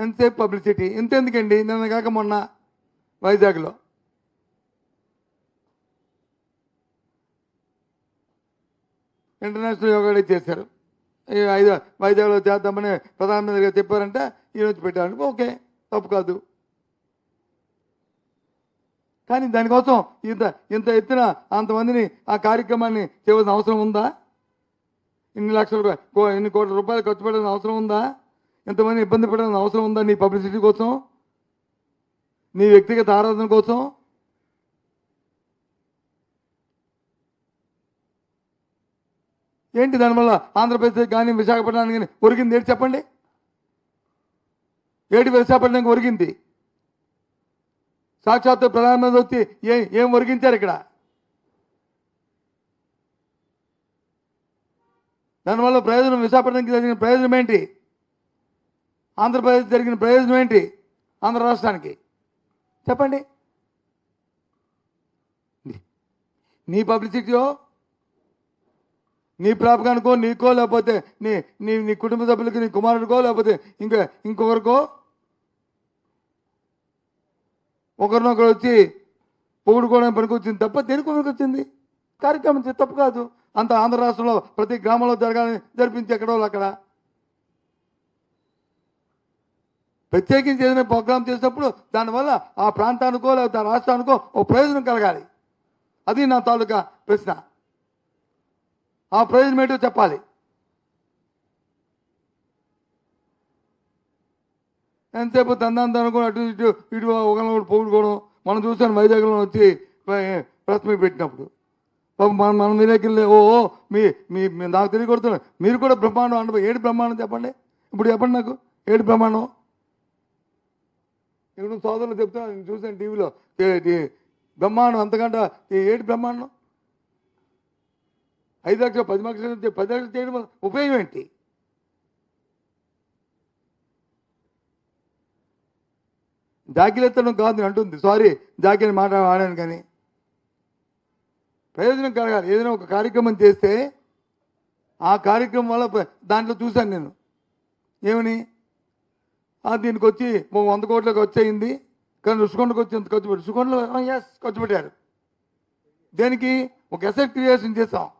ఎంతసేపు పబ్లిసిటీ ఇంతెందుకండి? నిన్న కాక మొన్న వైజాగ్లో. ఇంటర్నేషనల్ యోగా డే చేశారు. ఐదు వైజాగ్లో చేద్దామని ప్రధానమంత్రి గారు చెప్పారంటే ఈ రోజు పెట్టారు ఓకే తప్పు కాదు. కానీ దానికోసం ఇంత ఇంత ఎత్తున అంతమందిని ఆ కార్యక్రమాన్ని చేయవలసిన అవసరం ఉందా? ఇన్ని లక్షల కో- ఇన్ని కోట్ల రూపాయలు ఖర్చు పెట్టాల్సిన అవసరం ఉందా? ఎంతమంది ఇబ్బంది పడాల్సిన అవసరం ఉందా నీ పబ్లిసిటీ కోసం? నీ వ్యక్తిగత ఆరాధన కోసం? ఏంటి దానివల్ల ఆంధ్రప్రదేశ్ కానీ విశాఖపట్నానికి కానీ ఒరిగింది? ఏంటి చెప్పండి. ఏటి విశాఖపట్నానికి ఒరిగింది. సాక్షాత్తు ప్రధానమంత్రి వచ్చి ఏం ఏం ఒరిగించారు ఇక్కడ? దానివల్ల ప్రయోజనం విశాఖపట్నంకి జరిగిన ప్రయోజనం ఏంటి? ఆంధ్రప్రదేశ్ జరిగిన ప్రయోజనం ఏంటి ఆంధ్ర రాష్ట్రానికి? చెప్పండి. నీ- పబ్లిసిటీయో నీ ప్రాపకానికో నీకో లేకపోతే నీ నీ నీ కుటుంబ సభ్యులకి నీ కుమారుడికో లేకపోతే ఇంకా ఇంకొకరికో? ఒకరినొకరు వచ్చి పొగుడుకోవడానికి పనికొచ్చింది తప్ప దేనికి పనికొచ్చింది? కార్యక్రమం తప్పు కాదు. అంత ఆంధ్ర రాష్ట్రంలో ప్రతి గ్రామంలో జరగాలని జరిపించి ఎక్కడో అక్కడ. ప్రత్యేకించి ఏదైనా ప్రోగ్రామ్ చేసినప్పుడు దానివల్ల ఆ ప్రాంతానికో లేకపోతే రాష్ట్రానికో ఓ ప్రయోజనం కలగాలి. అది నా తాలూకా ప్రశ్న. ఆ ప్రయోజనం ఏంటో చెప్పాలి. ఎంతసేపు తందాన్ని అనుకుని అటు ఇటు ఇటు ఒకరిని ఒకటి పొగుడుకోవడం మనం చూసాను వైజాగ్లో వచ్చి ప్రెస్ మీట్ పెట్టినప్పుడు. మన మన విలేకరులే ఓ ఓ, మీ మీ నాకు తెలియకొడుతున్నా మీరు కూడా బ్రహ్మాండం అంటే ఏడు బ్రహ్మాండం చెప్పండి. ఇప్పుడు చెప్పండి నాకు. ఏడు బ్రహ్మాండం? ఇక్కడ సోదరులు చెప్తున్నా నేను చూసాను టీవీలో. బ్రహ్మాండం అంతకంటే ఏడు బ్రహ్మాండం? ఐదు లక్షలు పది లక్షలు పది లక్షలు చేయడం వల్ల ఉపయోగం ఏంటి? జాకిలెత్తడం కాదు అంటుంది. సారీ జాకిని మాట ఆడాను కానీ. ప్రయోజనం కలగాలి. ఏదైనా ఒక కార్యక్రమం చేస్తే ఆ కార్యక్రమం వల్ల దాంట్లో చూశాను నేను. ఏమని? దీనికి వచ్చి వంద కోట్లకు వచ్చేయింది. కానీ రుషికొండకు వచ్చి ఎంత ఖర్చు పెట్టారు రుషికొండలో ఎస్ ఖర్చు పెట్టారు. దేనికి? ఒక ఎసెట్ క్రియేషన్ చేసాం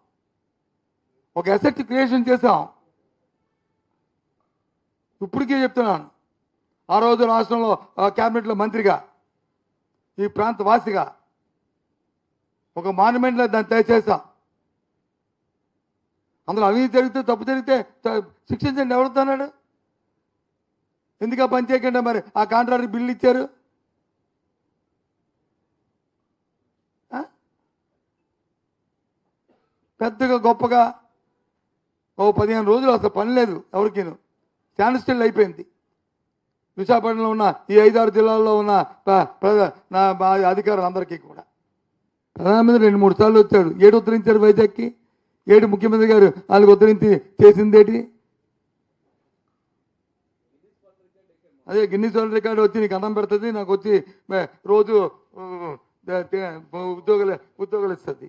ఒక ఎసెట్ క్రియేషన్ చేసాం ఇప్పటికే చెప్తున్నాను. ఆ రోజు రాష్ట్రంలో ఆ, క్యాబినెట్లో మంత్రిగా ఈ ప్రాంత వాసిగా ఒక మాన్యుమెంట్లో దాన్ని తయారు అందులో అవినీతి జరిగితే తప్పు జరిగితే త- శిక్షించండి ఎవరుతున్నాడు ఎందుకు పని చేయకుండా మరి ఆ కాంట్రాక్టర్ బిల్లు ఇచ్చారు? పెద్దగా గొప్పగా ఓ పదిహేను రోజులు అసలు పని లేదు ఎవరికి స్టాండ్ స్టిల్ అయిపోయింది. విశాఖపట్నంలో ఉన్న ఈ ఐదారు జిల్లాల్లో ఉన్న నా మా అధికారులు అందరికీ కూడా. ప్రధానమంత్రి రెండు మూడు సార్లు వచ్చాడు. ఏడు ఉత్తరించారు వైజాగ్కి. ఏడు ముఖ్యమంత్రి గారు వాళ్ళకి ఉత్తరించి చేసిందేటి? అదే గిన్నీస్ వరల్డ్ రికార్డు వచ్చి నీకు అన్నం పెడుతుంది నాకు వచ్చి రోజు ఉద్యోగాలు ఉద్యోగాలు ఇస్తుంది.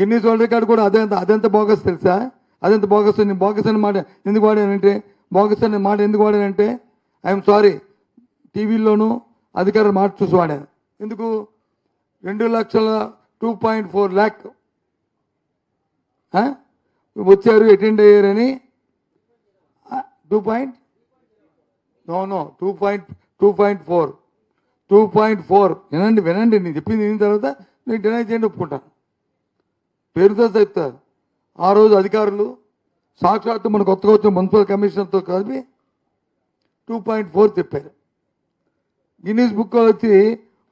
గిన్నీస్ వరల్డ్ రికార్డు కూడా అదే అదెంత బోగస్ తెలుసా? అదెంత బోగస్ నేను బోగస్ అని మాట ఎందుకు వాడానంటే బోగస్ అనే మాట ఎందుకు వాడానంటే ఐఎమ్ సారీ టీవీల్లోనూ అధికారులు మాట చూసి వాడాను. ఎందుకు? రెండు లక్షల టూ పాయింట్ ఫోర్ ల్యాక్ వచ్చారు అటెండ్ అయ్యారని two point no no two point two point four two point four వినండి వినండి. నేను చెప్పింది విన్న తర్వాత నేను డినై చేయండి ఒప్పుకుంటాను. పేరుతో చెప్తారు ఆ రోజు అధికారులు సాక్షాత్తు మన కొత్తగా వచ్చిన మున్సిపల్ కమిషనర్తో కలిపి టూ పాయింట్ ఫోర్ చెప్పారు. గిన్నీస్ బుక్ వచ్చి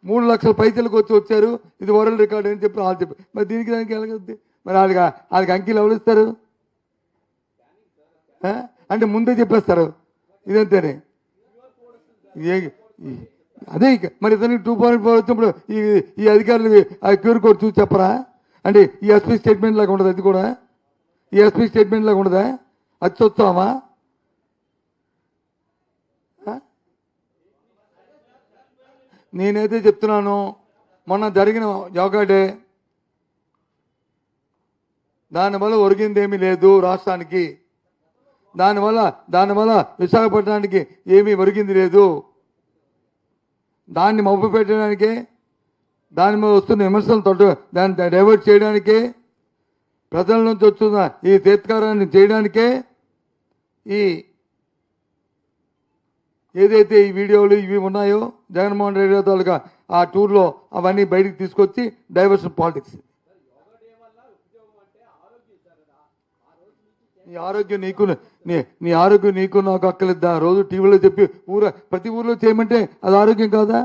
మూడు లక్షల పైసలకు వచ్చి వచ్చారు. ఇది వరల్డ్ రికార్డ్ అని చెప్పి వాళ్ళు చెప్పారు. మరి దీనికి దానికి ఎలాగొద్ది మరి వాళ్ళకి వాళ్ళకి అంకీలు ఎవరు ఇస్తారు? అంటే ముందే చెప్పేస్తారు. ఇదంతేనే. అదే ఇక మరి ఇతనికి టూ పాయింట్ ఫోర్ వచ్చినప్పుడు ఈ ఈ అధికారులు ఆ క్యూర్ కోడ్ చూసి చెప్పరా? అంటే ఈ ఎస్పీ స్టేట్మెంట్ లాగా ఉండదు అది కూడా? ఈ ఎస్పీ స్టేట్మెంట్ లాగా ఉండదా? అది చూస్తామా నేనైతే చెప్తున్నాను మొన్న జరిగిన యోగా డే దానివల్ల ఒరిగిందేమీ లేదు రాష్ట్రానికి. దానివల్ల దానివల్ల విశాఖపట్నానికి ఏమీ ఒరిగింది లేదు. దాన్ని మబ్బు పెట్టడానికే దాని మీద వస్తున్న విమర్శలు తొట్టు దాన్ని డైవర్ట్ చేయడానికే ప్రజల నుంచి వస్తున్న ఈ తీర్థకారాన్ని చేయడానికే ఈ ఏదైతే ఈ వీడియోలు ఇవి ఉన్నాయో జగన్మోహన్ రెడ్డి తాలూకా ఆ టూర్లో అవన్నీ బయటికి తీసుకొచ్చి డైవర్షన్ పాలిటిక్స్. నీ ఆరోగ్యం నీకు నీ నీ ఆరోగ్యం నీకు నాకు అక్కలేదా రోజు టీవీలో చెప్పి ఊర ప్రతి ఊర్లో చేయమంటే అది ఆరోగ్యం కాదా?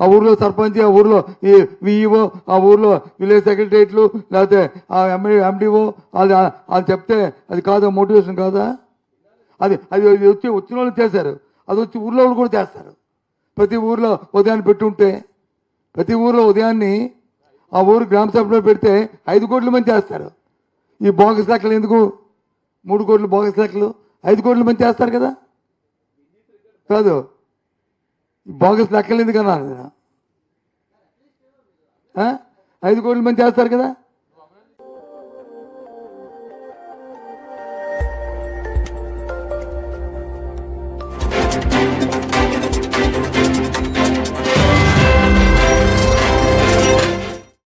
ఆ ఊర్లో సర్పంచ్ ఆ ఊర్లో ఈ విఈఓ ఆ ఊర్లో విలేజ్ సెక్రటరియట్లు లేకపోతే ఆ ఎండి ఎండిఓ అది అది చెప్తే అది కాదా? మోటివేషన్ కాదా? అది అది వచ్చి వచ్చిన వాళ్ళు చేశారు. అది వచ్చి ఊర్లో వాళ్ళు కూడా చేస్తారు. ప్రతి ఊర్లో ఉదయాన్ని పెట్టుంటే ప్రతి ఊర్లో ఉదయాన్ని ఆ ఊరు గ్రామ సభలో పెడితే ఐదు కోట్ల మంది చేస్తారు. ఈ బోగస్ లెక్కలు ఎందుకు? మూడు కోట్లు బోగస్ లెక్కలు ఐదు కోట్లు మంది చేస్తారు కదా? కాదు. బోగస్ లెక్కలు ఎందుకన్నాను నేను ఐదు కోట్ల మంది చేస్తారు కదా?